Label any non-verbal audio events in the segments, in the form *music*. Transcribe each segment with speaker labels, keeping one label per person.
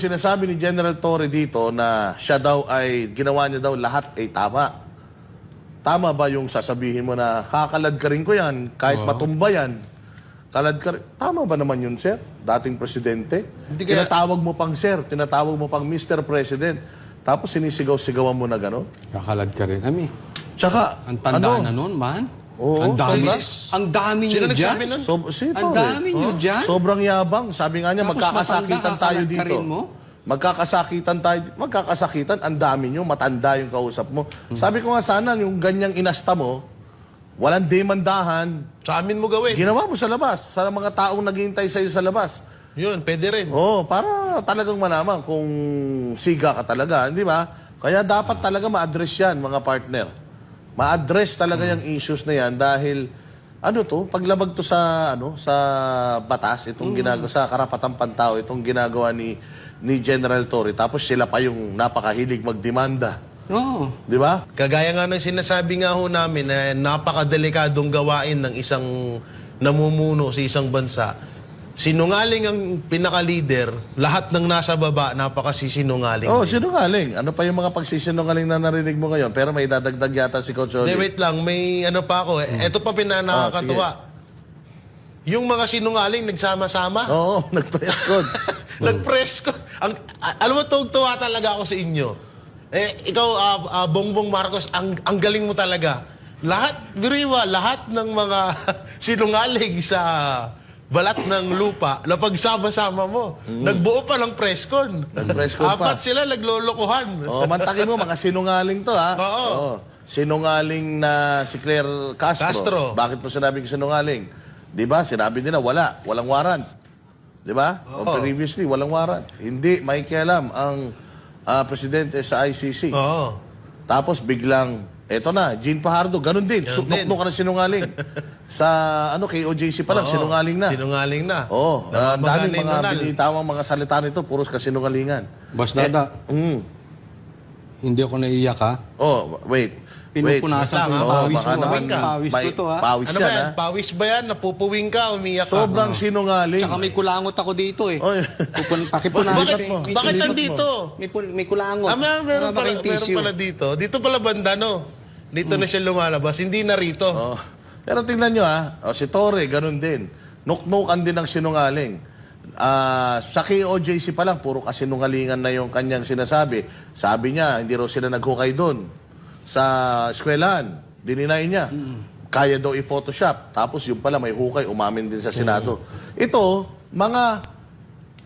Speaker 1: Sinasabi ni General Torre dito na siya daw ay ginawa niya daw lahat ay tama. Tama ba yung sasabihin mo na kakalad ka rin ko yan, kahit matumba yan, kalad ka rin. Tama ba naman yun, sir? Dating presidente?
Speaker 2: Hindi kaya-
Speaker 1: tinatawag mo pang sir, tinatawag mo pang Mr. President. Tapos sinisigaw-sigawan mo na gano'n?
Speaker 3: Kakalad ka rin. Ami,
Speaker 1: Tsaka,
Speaker 3: ang tanda
Speaker 1: ano?
Speaker 3: na nun, man.
Speaker 1: Oo,
Speaker 3: ang dami.
Speaker 1: sobra.
Speaker 3: Ang dami
Speaker 2: Sino
Speaker 3: nyo dyan.
Speaker 2: nagsabi nun?
Speaker 1: So, si
Speaker 3: Ang dami nyo dyan.
Speaker 1: Sobrang yabang. Sabi nga niya,
Speaker 3: Tapos
Speaker 1: magkakasakitan
Speaker 3: matanda,
Speaker 1: tayo dito.
Speaker 3: mo?
Speaker 1: Magkakasakitan tayo. Magkakasakitan, ang dami nyo, matanda yung kausap mo. Sabi ko nga sana, yung ganyang inasta mo, walang demandahan,
Speaker 2: Sa amin mo gawin.
Speaker 1: ginawa mo sa labas, sa mga taong naghihintay sa'yo sa labas.
Speaker 2: Yun, pwede rin.
Speaker 1: Oo, para talagang malaman kung siga ka talaga, di ba? Kaya dapat talaga ma-address yan, mga partner. Ma-address talaga yung issues na yan dahil ano to, paglabag to sa ano, sa batas itong ginagawa sa karapatang pantao itong ginagawa ni ni General Torre tapos sila pa yung napakahilig magdemanda,
Speaker 3: Oo.
Speaker 1: di ba?
Speaker 2: Kagaya nga ng sinasabi nga ho namin na napakadelikadong gawain ng isang namumuno sa isang bansa. Sinungaling ang pinaka-leader, lahat ng nasa baba, napakasisinungaling.
Speaker 1: Oh,
Speaker 2: din.
Speaker 1: sinungaling. Ano pa yung mga pagsisinungaling na narinig mo ngayon? Pero may dadagdag yata si Coach
Speaker 2: Hindi,
Speaker 1: Oli.
Speaker 2: wait lang, may ano pa ako eh. Ito pa pinanakakatuwa. yung mga sinungaling nagsama-sama.
Speaker 1: Oo, *laughs* nag-press code. *laughs*
Speaker 2: Nag-press ko. Ang, alam mo, tuwa talaga ako sa inyo. Eh, ikaw, ah, ah, Bongbong Marcos, ang, ang galing mo talaga. Lahat, biriwa, lahat ng mga *laughs* sinungaling sa balat ng lupa, napagsama-sama mo. Nagbuo pa ng press con.
Speaker 1: Mm. Nag-press con pa.
Speaker 2: Apat sila naglolokohan.
Speaker 1: Oh, mantakin mo, mga sinungaling to, ha?
Speaker 2: Oo.
Speaker 1: Sinungaling na si Claire Castro.
Speaker 2: Castro.
Speaker 1: Bakit mo sinabing sinungaling? Di ba? Sinabi nila, wala. Walang warrant. Di ba? O
Speaker 2: Oo.
Speaker 1: previously, walang warrant. Hindi, may kialam ang ah, presidente sa ICC.
Speaker 2: Oo.
Speaker 1: Tapos biglang, eto na, Jean Pahardo, ganun din.
Speaker 2: Ganun din.
Speaker 1: Suknok ka na sinungaling. *laughs* sa, ano, kay OJC pa lang,
Speaker 2: Oo.
Speaker 1: sinungaling na.
Speaker 2: Sinungaling na.
Speaker 1: Oo. Uh, daming mga
Speaker 2: banal.
Speaker 1: binitawang mga salita nito, puros kasinungalingan.
Speaker 3: Boss Dada,
Speaker 1: Mm.
Speaker 3: hindi ako naiiyak ha.
Speaker 1: Oh, wait. Wait.
Speaker 3: Pinupunasan ko yung
Speaker 1: Oo,
Speaker 3: pawis
Speaker 1: baka
Speaker 3: mo.
Speaker 1: naman,
Speaker 3: ha? Pawis
Speaker 1: may
Speaker 3: ko to ha.
Speaker 1: Pawis
Speaker 2: Ano ba
Speaker 1: yan,
Speaker 2: yan?
Speaker 1: ha?
Speaker 2: Pawis ba yan? Napupuwing ka, umiyak ka?
Speaker 1: Sobrang sinungaling.
Speaker 3: Tsaka may kulangot ako dito eh.
Speaker 1: Oy.
Speaker 3: Pupun, *laughs* pakipunasan.
Speaker 2: Bakit,
Speaker 1: mo.
Speaker 3: May-
Speaker 2: bakit
Speaker 3: may-
Speaker 2: nandito?
Speaker 3: May, pul- may kulangot.
Speaker 2: Ah, meron, meron,
Speaker 3: Wala ba
Speaker 2: pala,
Speaker 3: kayong
Speaker 2: meron
Speaker 3: tissue?
Speaker 2: pala dito. Dito pala banda, no? Dito na siya lumalabas. Hindi na rito.
Speaker 1: Oh. Pero tingnan nyo, ha? Oh, si Torre, ganun din. Nuknukan din ang sinungaling. Ah, sa KOJC pa lang, puro kasinungalingan na yung kanyang sinasabi. Sabi niya, hindi raw sila naghukay doon sa eskwelahan. Dininay niya. Kaya daw i-photoshop. Tapos yung pala may hukay, umamin din sa Senado. Ito, mga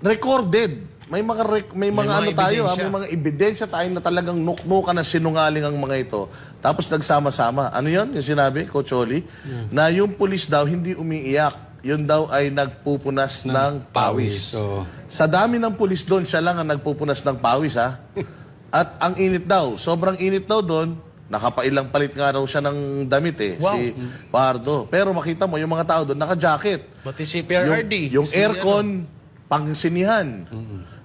Speaker 1: recorded. May mga rec- may,
Speaker 2: May
Speaker 1: mga,
Speaker 2: mga
Speaker 1: ano tayo, ha?
Speaker 2: ebidensya.
Speaker 1: may mga ebidensya tayo na talagang nuknukan na sinungaling ang mga ito. Tapos nagsama-sama. Ano 'yon? Yung sinabi, Coach Oli, na yung pulis daw hindi umiiyak. Yun daw ay nagpupunas ng, pawis.
Speaker 3: So,
Speaker 1: Sa dami ng pulis doon, siya lang ang nagpupunas ng pawis, ha? *laughs* At ang init daw, sobrang init daw doon, nakapailang palit nga raw siya ng damit eh,
Speaker 2: Wow.
Speaker 1: si Pardo. Pero makita mo, yung mga tao doon, naka-jacket.
Speaker 2: Pati si
Speaker 1: Yung,
Speaker 2: PRRD.
Speaker 1: yung
Speaker 2: Si
Speaker 1: aircon, pang sinihan.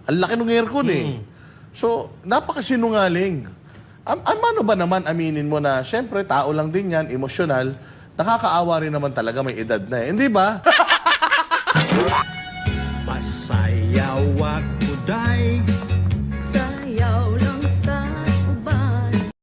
Speaker 1: Ang laki ng aircon eh. So, napakasinungaling. Am am- ano ba naman aminin mo na, syempre, tao lang din yan, emosyonal, nakakaawa rin naman talaga, may edad na eh. Hindi ba? *laughs*
Speaker 4: Pasayaw ako day